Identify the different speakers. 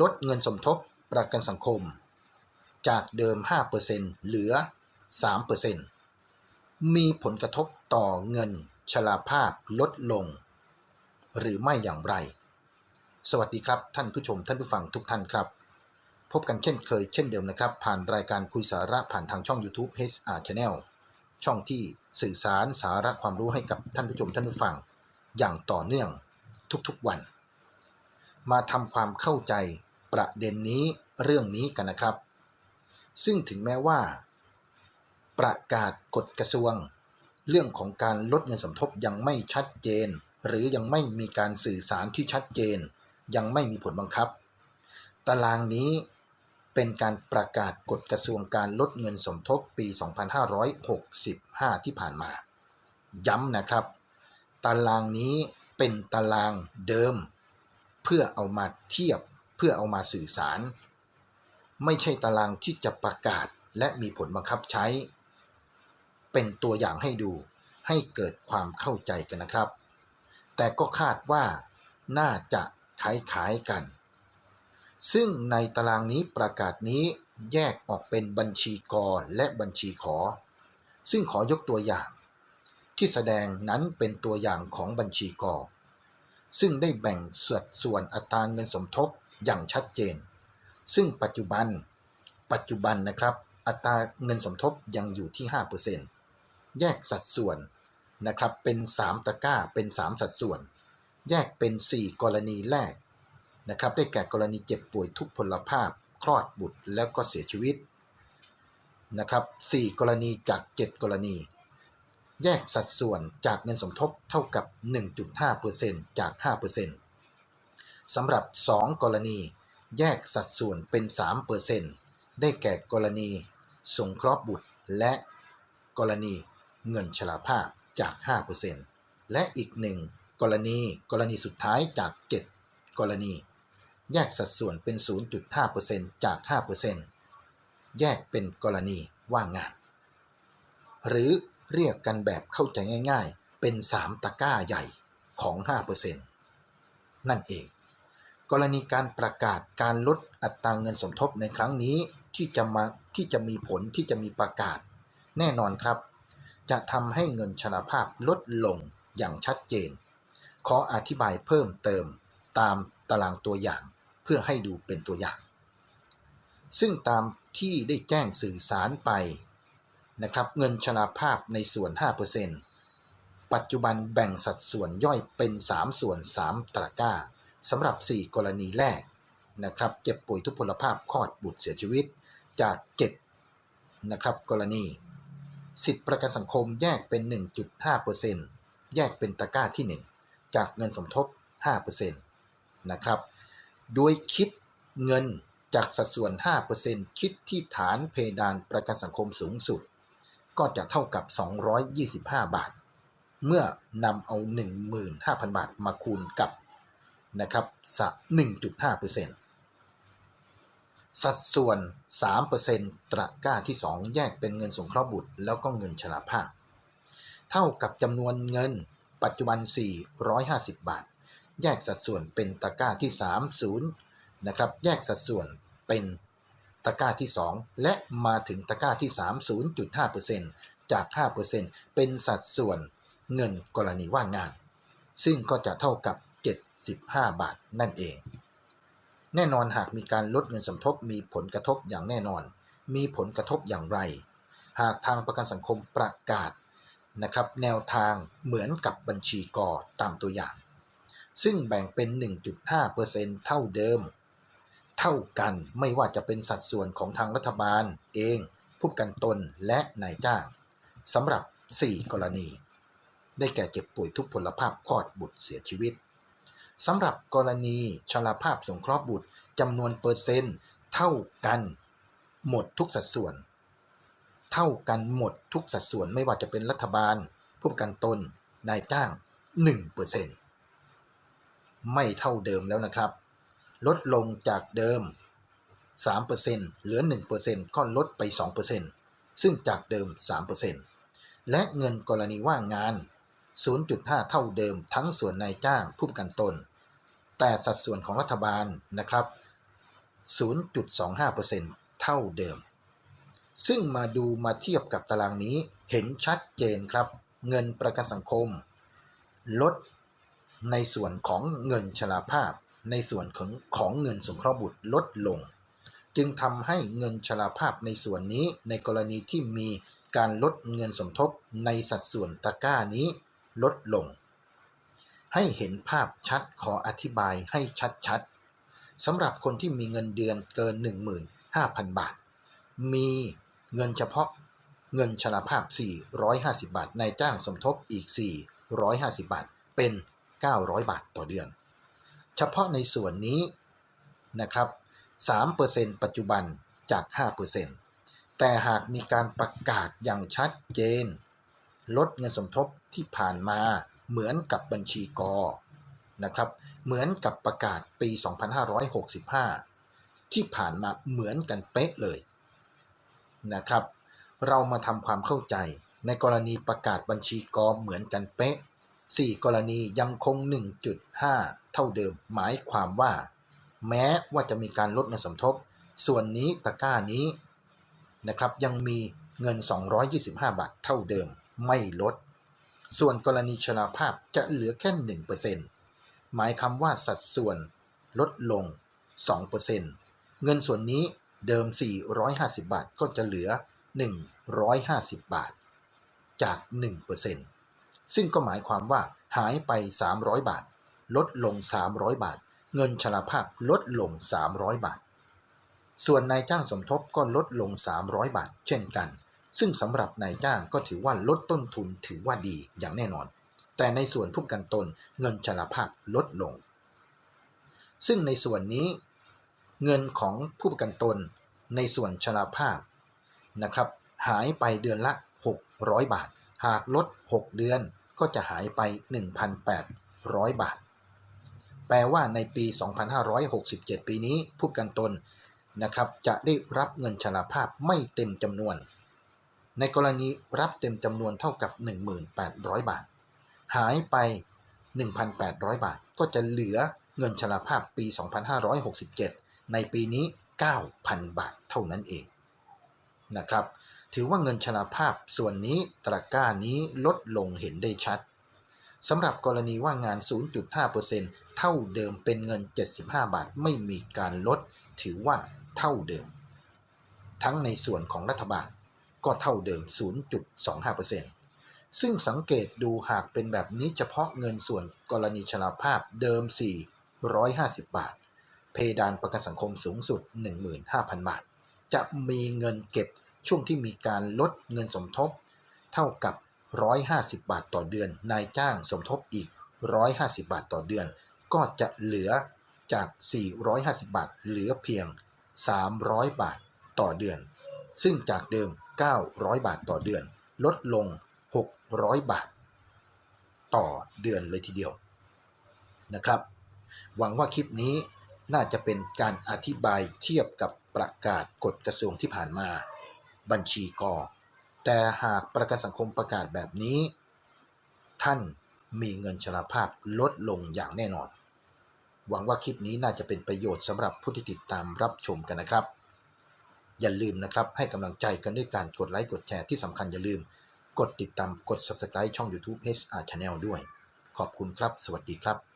Speaker 1: ลดเงินสมทบประกันสังคม จากเดิม 5%เหลือ 3%มีผลกระทบต่อเงินชราภาพลดลง หรือไม่อย่างไร สวัสดีครับท่านผู้ชมท่านผู้ฟังทุกท่านครับ พบกันเช่นเคยเช่นเดิมนะครับ ผ่านรายการคุยสาระผ่านทางช่อง YouTube HR Channel ช่องที่สื่อสารสาระความรู้ให้กับท่านผู้ชมท่านผู้ฟัง อย่างต่อเนื่องทุกๆวัน มาทำความเข้าใจประเด็นนี้เรื่องนี้กันนะครับ ซึ่งถึงแม้ว่า ประกาศกฎกระทรวง เรื่องของการลดเงินสมทบยังไม่ชัดเจน หรือยังไม่มีการสื่อสารที่ชัดเจน ยังไม่มีผลบังคับ ตารางนี้เป็นการประกาศกฎกระทรวงการลดเงินสมทบปี 2565 ที่ผ่านมา ย้ำนะครับ ตารางนี้เป็นตารางเดิม เพื่อเอามาเทียบเพื่อเอามาสื่อสาร ไม่ใช่ตารางที่จะประกาศและมีผลบังคับใช้ เป็นตัวอย่างให้ดูให้เกิดความเข้าใจกันนะครับ แต่ก็คาดว่าน่าจะคล้ายๆกัน ซึ่งในตารางนี้ประกาศนี้แยกออกเป็นบัญชีกรและบัญชีขอ ซึ่งขอยกตัวอย่าง ที่แสดงนั้นเป็นตัวอย่างของบัญชีกร ซึ่งได้แบ่งสัดส่วนอัตราเงินสมทบอย่างชัดเจน ซึ่งปัจจุบัน ปัจจุบันนะครับ อัตราเงินสมทบยังอยู่ที่ 5%แยกสัดส่วนนะครับเป็น 3 ตะกร้าเป็น 3 สัดส่วน แยกเป็น 4 กรณีแรกนะครับได้แก่กรณีเจ็บป่วยทุกพลภาพ คลอดบุตรแล้วก็เสียชีวิตนะครับ4กรณีจาก 7 กรณี แยกสัดส่วนจากเงินสมทบเท่ากับ 1.5%จาก 5%สำหรับ 2 กรณี แยกสัดส่วนเป็น 3%ได้แก่กรณีสงเคราะห์บุตรและกรณีเงินชราภาพจาก 5%และอีกหนึ่งกรณีกรณีสุดท้ายจาก 7 กรณี แยกสัดส่วนเป็น 0.5%จาก 5%แยกเป็นกรณีว่างงาน หรือ เรียกกันแบบเข้าใจง่าย ๆ เป็น 3 ตะก้าใหญ่ของ 5%นั่นเอง กรณีการประกาศการลดอัตราเงินสมทบในครั้งนี้ที่จะมาที่จะมีผลที่จะมีประกาศ แน่นอนครับ จะทำให้เงินชราภาพลดลงอย่างชัดเจน ขออธิบายเพิ่มเติมตามตารางตัวอย่างเพื่อให้ดูเป็นตัวอย่าง ซึ่งตามที่ได้แจ้งสื่อสารไป นะครับเงินชราภาพในส่วน 5%ปัจจุบันแบ่งสัดส่วนย่อยเป็น 3 ส่วน 3 ตระก้าสำหรับ 4 กรณีแรกนะครับเจ็บป่วยทุพพลภาพคลอดบุตรเสียชีวิตจาก7นะครับกรณี สิทธิประกันสังคมแยกเป็น 1.5%แยกเป็นตะก้าที่ 1 จากเงินสมทบ 5%นะครับโดยคิดเงินจากสัดส่วน 5%คิดที่ฐานเพดานประกันสังคมสูงสุด ก็จะเท่ากับ 225 บาท เมื่อนำเอา 15,000 บาทมาคูณกับนะครับสัก1.5%สัดส่วน 3%ตะก้าที่ 2 แยกเป็นเงินสงเคราะห์บุตร แล้วก็เงินชราภาพ เท่ากับจำนวนเงินปัจจุบัน 450 บาท แยกสัดส่วนเป็นตะก้าที่ 30 นะครับ แยกสัดส่วนเป็น ตะกร้าที่ 2 และมาถึงตะกร้าที่ 3 0.5%จาก 5%เป็นสัดส่วนเงินกรณีว่างงาน ซึ่งก็จะเท่ากับ 75 บาทนั่นเอง แน่นอนหากมีการลดเงินสมทบมีผลกระทบอย่างแน่นอน มีผลกระทบอย่างไร หากทางประกันสังคมประกาศนะครับแนวทางเหมือนกับบัญชีกอตามตัวอย่าง ซึ่งแบ่งเป็น 1.5%เท่าเดิม เท่ากันไม่ว่าจะเป็นสัดส่วนของทางรัฐบาลเองผู้กันตนและนายจ้างสำหรับ 4 กรณี ได้แก่เจ็บป่วยทุกพลภาพคลอดบุตรเสียชีวิตสำหรับกรณีชราภาพสงเคราะห์บุตรจำนวนเปอร์เซ็นต์เท่ากันหมดทุกสัดส่วน เท่ากันหมดทุกสัดส่วนไม่ว่าจะเป็นรัฐบาล ผู้ประกันตนนายจ้าง1%ไม่เท่าเดิมแล้วนะครับ ลดลงจากเดิม 3%เหลือ 1%ก็ลดไป 2%ซึ่งจากเดิม 3%และเงินกรณีว่างงาน 0.5 เท่าเดิมทั้งส่วนนายจ้างผู้ประกันตน แต่สัดส่วนของรัฐบาลนะครับ 0.25%เท่าเดิม ซึ่งมาดูมาเทียบกับตารางนี้เห็นชัดเจนครับ เงินประกันสังคม ลดในส่วนของเงินชราภาพ ในส่วนของของเงินสงเคราะห์บุตรลดลง จึงทำให้เงินชราภาพในส่วนนี้ในกรณีที่มีการลดเงินสมทบในสัดส่วนตะกร้านี้ลดลง ให้เห็นภาพชัดขออธิบายให้ชัดๆสำหรับคนที่มีเงินเดือนเกิน 15,000 บาท มีเงินเฉพาะเงินชราภาพ 450 บาทนายจ้างสมทบอีก 450 บาท เป็น 900 บาทต่อเดือน เฉพาะในส่วนนี้นะครับ3%ปัจจุบันจาก 5%แต่หากมีการประกาศอย่างชัดเจน ลดเงินสมทบที่ผ่านมาเหมือนกับบัญชีกอนะครับ เหมือนกับประกาศปี 2565 ที่ผ่านมาเหมือนกันเป๊ะเลยนะครับ เรามาทำความเข้าใจในกรณีประกาศบัญชีกอเหมือนกันเป๊ะ 4 กรณียังคง 1.5 เท่าเดิม หมายความว่า แม้ว่าจะมีการลดเงินสมทบ ส่วนนี้ตะกร้านี้นะครับยังมีเงิน 225 บาทเท่าเดิมไม่ลด ส่วนกรณีชราภาพจะเหลือแค่ 1%หมายคำว่าสัดส่วนลดลง 2%เงินส่วนนี้เดิม 450 บาทก็จะเหลือ 150 บาท จาก 1% ซึ่งก็หมายความว่าหายไป 300 บาท ลดลง 300 บาท เงินชราภาพลดลง 300 บาท ส่วนนายจ้างสมทบก็ลดลง 300 บาท เช่นกัน ซึ่งสำหรับนายจ้างก็ถือว่าลดต้นทุนถือว่าดีอย่างแน่นอน แต่ในส่วนผู้ประกันตนเงินชราภาพลดลง ซึ่งในส่วนนี้ เงินของผู้ประกันตนในส่วนชราภาพนะครับ หายไปเดือนละ 600 บาท หากลด 6 เดือน ก็จะหายไป 1,800 บาท แปลว่าในปี 2567 ปีนี้ผู้กันตนนะครับจะได้รับเงินชราภาพไม่เต็มจำนวน ในกรณีรับเต็มจำนวนเท่ากับ 1,800 บาท หายไป 1,800 บาท ก็จะเหลือเงินชราภาพปี 2567 ในปีนี้ 9,000 บาทเท่านั้นเอง นะครับ ถือว่าเงินชราภาพส่วนนี้ตะกร้านี้ลดลงเห็นได้ชัดสำหรับกรณีว่างาน 0.5%เท่าเดิมเป็นเงิน 75 บาทไม่มีการลด ถือว่าเท่าเดิม ทั้งในส่วนของรัฐบาลก็เท่าเดิม 0.25%ซึ่งสังเกตดูหากเป็นแบบนี้เฉพาะเงินส่วนกรณีชราภาพเดิม 450 บาท เพดานประกันสังคมสูงสุด 15,000 บาท จะมีเงินเก็บ ช่วงที่มีการลดเงินสมทบ เท่ากับ 150 บาทต่อเดือน นายจ้างสมทบอีก 150 บาทต่อเดือน ก็จะเหลือจาก 450 บาท เหลือเพียง 300 บาทต่อเดือน ซึ่งจากเดิม 900 บาทต่อเดือน ลดลง 600 บาท ต่อเดือนเลยทีเดียวนะครับ หวังว่าคลิปนี้น่าจะเป็นการอธิบายเทียบกับประกาศกฎกระทรวงที่ผ่านมา บัญชีก่อ แต่หากประกันสังคมประกาศแบบนี้ ท่านมีเงินชราภาพลดลงอย่างแน่นอน หวังว่าคลิปนี้น่าจะเป็นประโยชน์สำหรับผู้ที่ติดตามรับชมกันนะครับ อย่าลืมนะครับให้กำลังใจกันด้วยการกดไลค์กดแชร์ที่สำคัญอย่าลืม กดติดตามกด subscribe ช่อง YouTube HR Channel ด้วย ขอบคุณครับ สวัสดีครับ